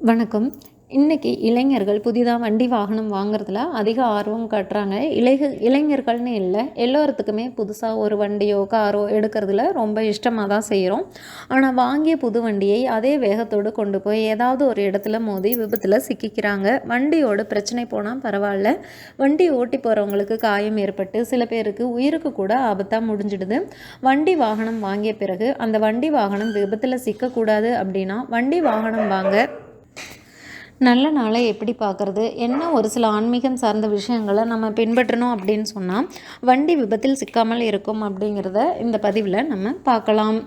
வணக்கம். இன்றைக்கி இளைஞர்கள் புதிதாக வண்டி வாகனம் வாங்குறதுல அதிக ஆர்வம் காட்டுறாங்க. இளைக இளைஞர்கள்னு இல்லை எல்லோருத்துக்குமே புதுசாக ஒரு வண்டியோ காரோ எடுக்கிறதுல ரொம்ப இஷ்டமாக தான் செய்கிறோம் ஆனால் வாங்கிய புது வண்டியை அதே வேகத்தோடு கொண்டு போய் ஏதாவது ஒரு இடத்துல மோதி விபத்தில் சிக்கிக்கிறாங்க. வண்டியோட பிரச்சனை போனால் பரவாயில்ல. வண்டி ஓட்டி போகிறவங்களுக்கு காயம் ஏற்பட்டு சில பேருக்கு உயிருக்கு கூட ஆபத்தாக முடிஞ்சிடுது. வண்டி வாகனம் வாங்கிய பிறகு அந்த வண்டி வாகனம் விபத்தில் சிக்கக்கூடாது அப்படின்னா வண்டி வாகனம் வாங்க நல்ல நாளை எப்படி பார்க்குறது? என்ன ஒரு சில ஆன்மீகம் சார்ந்த விஷயங்களை நம்ம பின்பற்றணும் அப்படின்னு சொன்னால் வண்டி விபத்தில் சிக்காமல் இருக்கும் அப்படிங்கிறத இந்த பதிவில் நம்ம பார்க்கலாம்.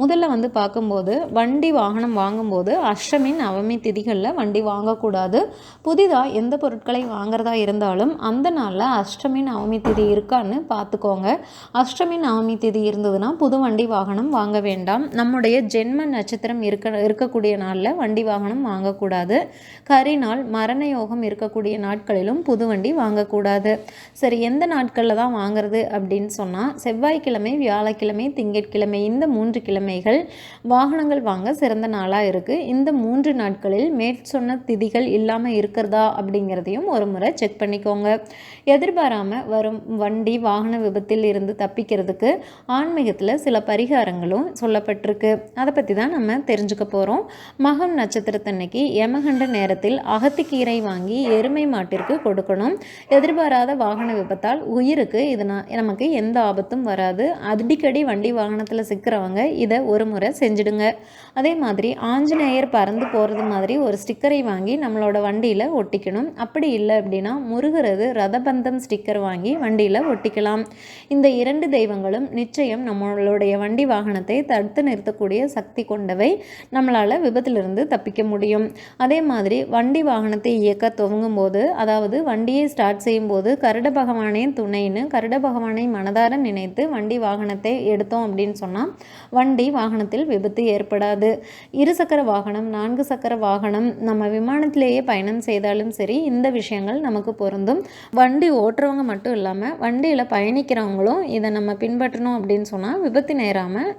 முதல்ல வந்து பார்க்கும்போது வண்டி வாகனம் வாங்கும்போது அஷ்டமி நவமி திதிகளில் வண்டி வாங்கக்கூடாது. புதிதாக எந்த பொருட்களை வாங்குறதா இருந்தாலும் அந்த நாளில் அஷ்டமி நவமி திதி இருக்கான்னு பார்த்துக்கோங்க. அஷ்டமி நவமி திதி இருந்ததுன்னா புது வண்டி வாகனம் வாங்க வேண்டாம். நம்முடைய ஜென்ம நட்சத்திரம் இருக்க இருக்கக்கூடிய நாளில் வண்டி வாகனம் வாங்கக்கூடாது. கரி நாள் மரண யோகம் இருக்கக்கூடிய நாட்களிலும் புது வண்டி வாங்கக்கூடாது. சரி எந்த நாட்களில் தான் வாங்குறது அப்படின்னு சொன்னால் செவ்வாய்க்கிழமை வியாழக்கிழமை திங்கட்கிழமை இந்த மூணு மூன்று கிழமைகள் வாகனங்கள் வாங்க சிறந்த நாளாக இருக்குது இந்த மூன்று நாட்களில் மேற்சொன்ன திதிகள் இல்லாமல் இருக்கிறதா அப்படிங்கிறதையும் ஒரு முறை செக் பண்ணிக்கோங்க. எதிர்பாராமல் வரும் வண்டி வாகன விபத்தில் இருந்து தப்பிக்கிறதுக்கு ஆன்மீகத்தில் சில பரிகாரங்களும் சொல்லப்பட்டிருக்கு. அதை பற்றி தான் நம்ம தெரிஞ்சுக்க போகிறோம் மகம் நட்சத்திரத்தன்னைக்கு யமகண்ட நேரத்தில் அகத்திக்கீரை வாங்கி எருமை மாட்டிற்கு கொடுக்கணும். எதிர்பாராத வாகன விபத்தால் உயிருக்கு இது நமக்கு எந்த ஆபத்தும் வராது. அடிக்கடி வண்டி வாகனத்தில் சிக்கிறவங்க இதை ஒரு முறை செஞ்சுடுங்க. அதே மாதிரி ஆஞ்சநேயர் பறந்து போகிறது மாதிரி ஒரு ஸ்டிக்கரை வாங்கி நம்மளோட வண்டியில் ஒட்டிக்கணும். அப்படி இல்லை அப்படின்னா முருகிறது ரதபந்தம் ஸ்டிக்கர் வாங்கி வண்டியில் ஒட்டிக்கலாம். இந்த இரண்டு தெய்வங்களும் நிச்சயம் நம்மளுடைய வண்டி வாகனத்தை தடுத்து நிறுத்தக்கூடிய சக்தி கொண்டவை நம்மளால் விபத்திலிருந்து தப்பிக்க முடியும். அதே மாதிரி வண்டி வாகனத்தை இயக்க துவங்கும் போது அதாவது வண்டியை ஸ்டார்ட் செய்யும் போது கருட பகவானே துணைன்னு கருட பகவானை மனதார நினைத்து வண்டி வாகனத்தை எடுத்தோம் அப்படின்னு சொன்னால் வண்டி வாகனத்தில் விபத்து ஏற்படாது. இருசக்கர வாகனம் நான்கு சக்கர வாகனம் நம்ம விமானத்திலேயே பயணம் செய்தாலும் சரி இந்த விஷயங்கள் நமக்கு பொருந்தும். வண்டி ஓட்டுறவங்க மட்டும் இல்லாமல் வண்டியில் பயணிக்கிறவங்களும் இதை நம்ம பின்பற்றணும் அப்படின்னு சொன்னால் விபத்து நேராமல்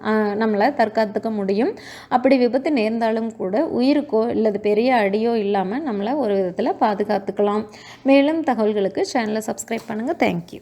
நம்மளை தற்காத்துக்க முடியும். அப்படி விபத்து நேர்ந்தாலும் கூட உயிருக்கோ இல்லது பெரிய அடியோ இல்லாமல் நம்மளை ஒரு விதத்தில் பாதுகாத்துக்கலாம். மேலும் தகவல்களுக்கு சேனலை சப்ஸ்கிரைப் பண்ணுங்கள் தேங்க்யூ